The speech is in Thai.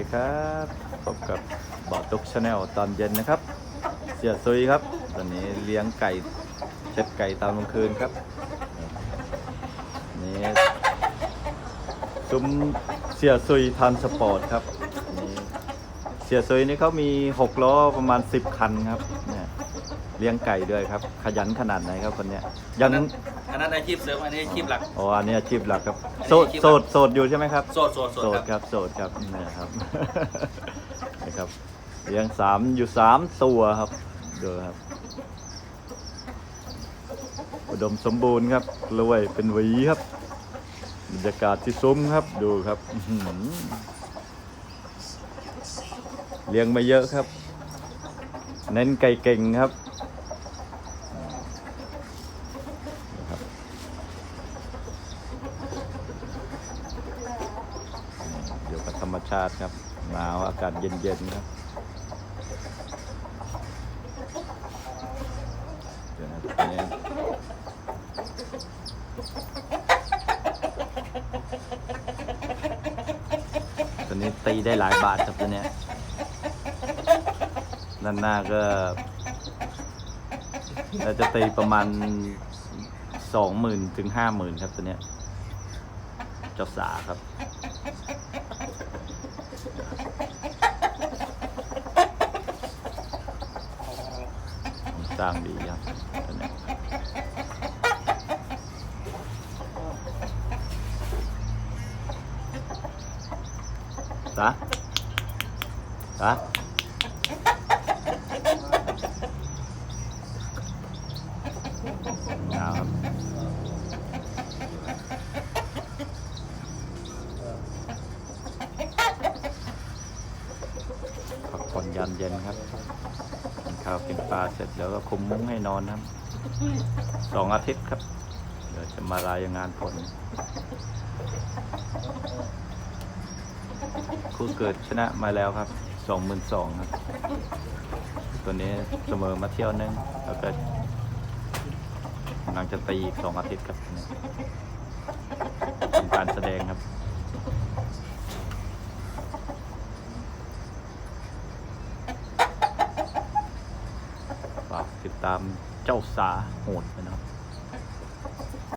สวัสดีครับพบกับบอตุกชาแนลตอนเย็นนะครับ เสียซุยครับ ตอนนี้เลี้ยงไก่เช็ดไก่ตามกลางคืนครับ นี่ซุ้มเสียซุยทันสปอร์ตครับนี่เสียซุยนี่เขามีหกล้อประมาณ10คันครับเนี่ยเลี้ยงไก่ด้วยครับ ขยันขนาดไหนครับคนเนี้ยยัง อันนั้นอาชีพเสริมอันนี้อาชีพหลัก อ๋ออันนี้อาชีพหลักครับอันนี้โสดอาชีพหลักโสด โสดอยู่ใช่ไหมครับ โสดโสดโสโสดดคครับรับ โสดครับนี่ครับนะครับเลี้ยงสามอยู่สามตัวครับ ดูครับ อุดมสมบูรณ์ครับกล้วยเป็นหวีครับ บรรยากาศที่ซุ้มครับ ดูครับอื้อหือเลี้ยงไม่เยอะครับ เน้นไก่เก่งครับนะครับอยู่กับธ รรมชาติครับ หนาวอากาศเย็นๆครับเดี๋ยวนะตัวนี้ตัวนี้ตีได้หลายบาทครับตัวเนี้ด้านหน้าก็เราจะตีประมาณสองหมื่นถึงห้าหมื่นครับตัวเนี้ยเจ้าสาครับ สร้างดีครับตัวเนี้ตาตาเอาครับพักผ่อนยามเย็นครับ ข้าวกินปลาเสร็จแล้วก็คุมมุ้งให้นอนครับสองอาทิตย์ครับ เดี๋ยวจะมารายงานผลคู่เกิดชนะมาแล้วครับสองหมื่นสองครับ ตัวนี้เสมอมาเที่ยวนึงแล้วก็กำลังจะตีอีกสองอาทิตย์ครับเป็นการแสดงครับ ฝากติดตามเจ้าสาโหดไปนะครับ